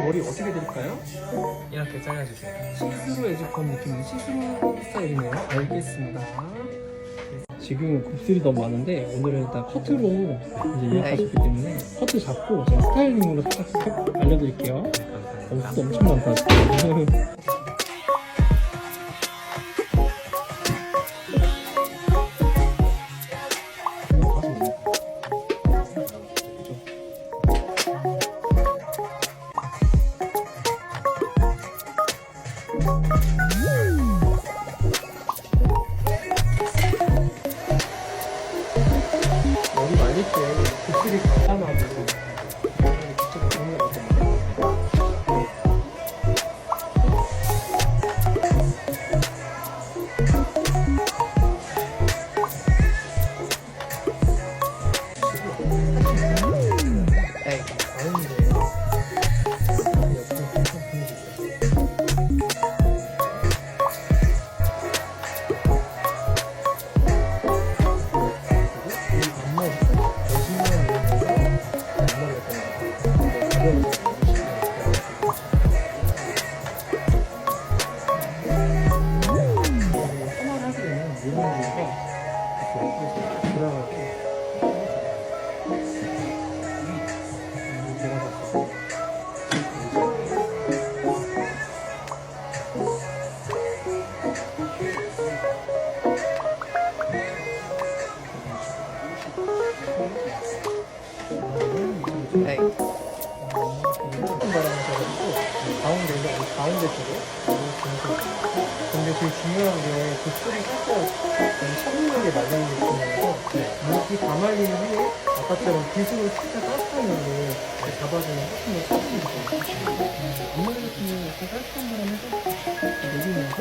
머리 어떻게 드릴까요? 이렇게 잘라주세요. 시스루 에즈컨 느낌 시스루 스타일이네요. 알겠습니다. 지금 곱슬이 너무 많은데 오늘은 일단 커트로 이제 예약하셨기 때문에 커트 잡고 제가 스타일링으로 살짝 알려드릴게요. 어, 또 엄청 많다. 머리 말릴 때 곱슬이 간단하고 네. 가운데 이제 가운데 쪽에 근데 제일 중요한 게 곱슬이 살짝 천밀하게 말리는 게 중요해서 목이 다 말린 후에 아까처럼 기술을 살짝 따뜻한 물로 잡아주면 훨씬 더 거예요. 앞머리 같은 경우는 약간 따뜻한 바람에서 내리면서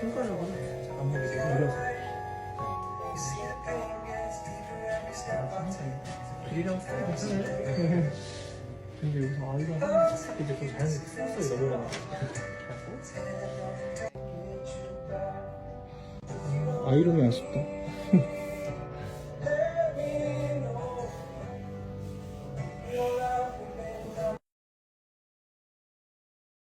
손가락으로 앞머리 밀어서 길이랑 스타일 괜찮아요? 근데 여기서 아이가 하나 이제 좀 자연스럽게 스타일이 넘어가는 아이름이 아쉽다